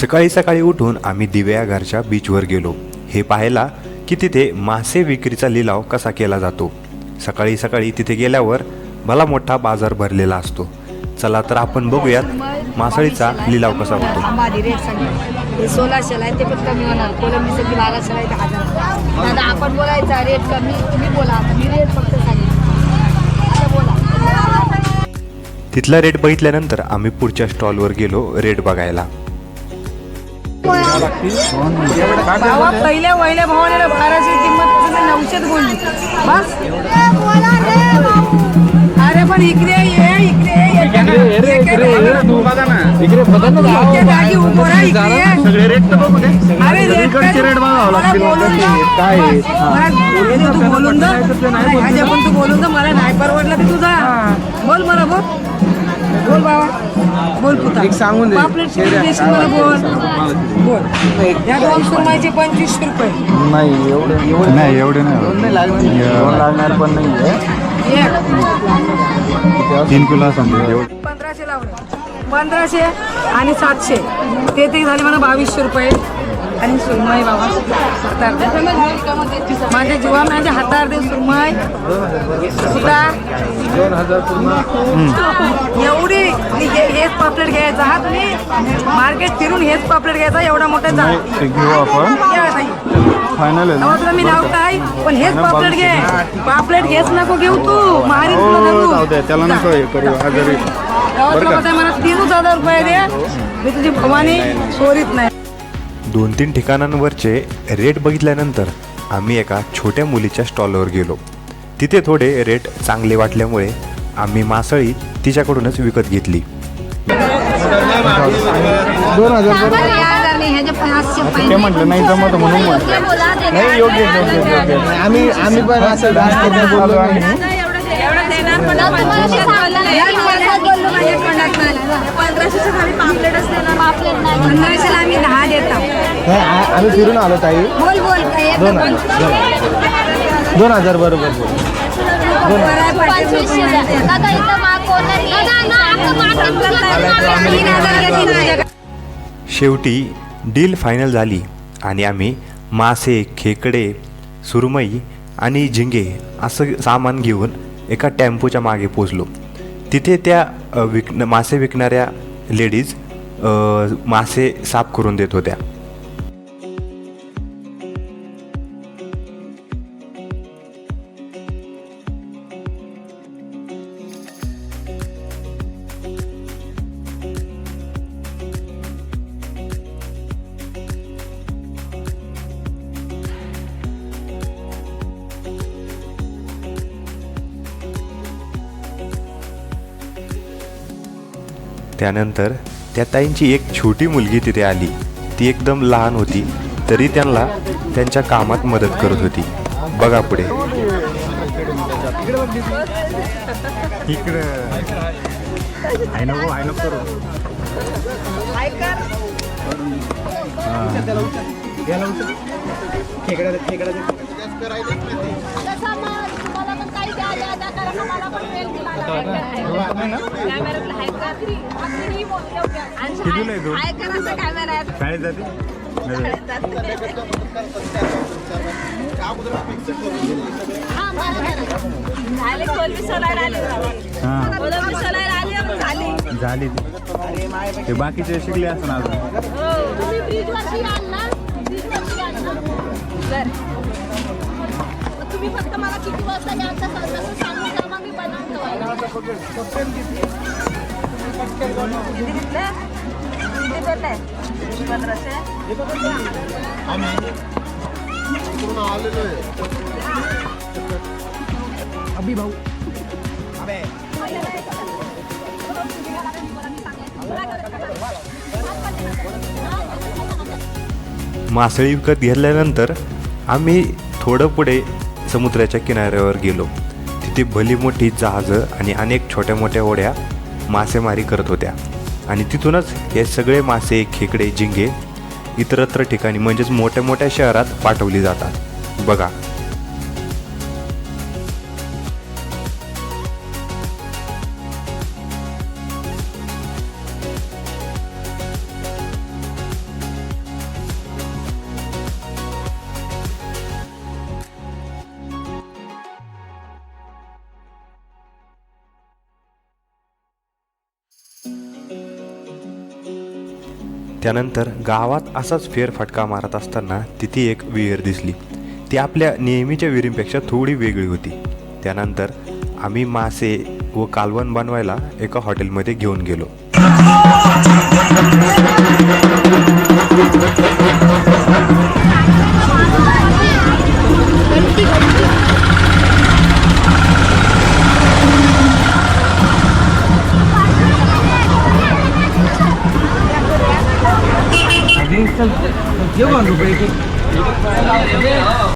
सकाळी सकाळी उठून आम्ही दिव्या घरच्या बीचवर गेलो. हे पाहायला की तिथे मासे विक्रीचा लिलाव कसा केला जातो. सकाळी सकाळी तिथे गेल्यावर भला मोठा बाजार भरलेला असतो. चला तर आपण बघूयात मासळीचा लिलाव कसा होतो. आम्हाला रेट सांगितलं सोळाशेला आहे ते पण कमी होणार. कोलंबी सगळी बाराशेला आहे ते हजार. दादा आपण बोलायचा रेट कमी तुम्ही बोला. आता मी रेट फक्त सांगितलं आता बोला. तिथला रेट बघितल्यानंतर आम्ही पुढच्या स्टॉलवर गेलो रेट बघायला. पहिल्या वहिल्या भावाने बाराशे किंमत नऊशेच बोलली. बस. अरे पण इकडे ये इकडे ये एका- एका जागी उभं राहा, इकडे ये. अरे रेट काय? मला बोलून जा. मला बोलून जा, तू बोलून जा. मला ह्याच्या पण तू बोलून जा मला नाही परवडला ते तुझा बोल मला बोल. बोल बाबा. बोल पुता. एक सांगून दे. पापलेट किती देशील मला बोल. बोल. या दोन सुरमाईचे पंचवीसशे रुपये. नाही एवढे एवढे नाही एवढे नाही. दोन नाही लागणार. दोन लागणार पण नाही आहे. एक. तीन किलो एवढं. पंधराशे लावले. पंधराशे आणि सातशे. ते ते झाले मला बावीसशे रुपये. आणि सुरमाई बाबा. हातार. माझ्या जीवा माझ्या हातार दे सुरमाई. सुद्धा दोन हजार एवढी हेच पापलेट घ्यायचा. हा तुम्ही मार्केट फिरून हेच पापलेट घ्यायचा एवढा मोठा. फायनल तुला मी नाव काय? पण हेच पापलेट घे. पापलेट घेच नको घेऊ तू. तुला हो त्याला नको करू. मला तीनच हजार रुपये दे. मी तुझी भवानी चोरीत नाही. दोन तीन ठिकाणांवरचे रेट बघितल्यानंतर आम्ही एका छोट्या मुलीच्या स्टॉलवर गेलो. तिथे थोडे रेट चांगले वाटल्यामुळे आम्ही मासळी तिच्याकडूनच विकत घेतली. दोन हजार ते म्हटलं नाही जमत म्हणून नाही योग्य आम्ही आम्ही पण असं जास्त नाही. बोललो आम्ही पंधराशेला आम्ही दहा देतात नाही, आ- आम्ही फिरून आलो ताई. बोल बोल दोन दोन हजार. बरोबर. बोल. शेवटी डील फायनल झाली आणि आम्ही मासे खेकडे सुरमई आणि झिंगे असं सामान घेऊन एका टेम्पोच्या मागे पोचलो तिथे त्या अ, विक मासे विकणाऱ्या लेडीज अ, मासे साफ करून देत होत्या. त्यानंतर त्या ताईंची एक छोटी मुलगी तिथे आली. ती एकदम लहान होती. तरी त्यांना त्यांच्या कामात मदत करत होती. बघा पुढे. इकडे. शाळेत जाते झाली ते बाकीचे शिकले असणार तुम्ही फक्त मला किती वाजता यायचं तसं सांगून मग मी मासळी विकत घेतल्यानंतर आम्ही थोडं पुढे समुद्राच्या किनाऱ्यावर गेलो. तिथे भली मोठी जहाजं आणि अनेक छोट्या मोठ्या ओढ्या मासेमारी करत होत्या. आणि तिथूनच हे सगळे मासे खेकडे झिंगे इतरत्र ठिकाणी म्हणजेच मोठ्या मोठ्या शहरात पाठवली जातात. बघा त्यानंतर गावात असाच फेरफटका मारत असताना तिथे एक विहीर दिसली. ती आपल्या नेहमीच्या विहिरींपेक्षा थोडी वेगळी होती. त्यानंतर आम्ही मासे व कालवण बनवायला एका हॉटेलमध्ये घेऊन गेलो. घेऊ का रुपये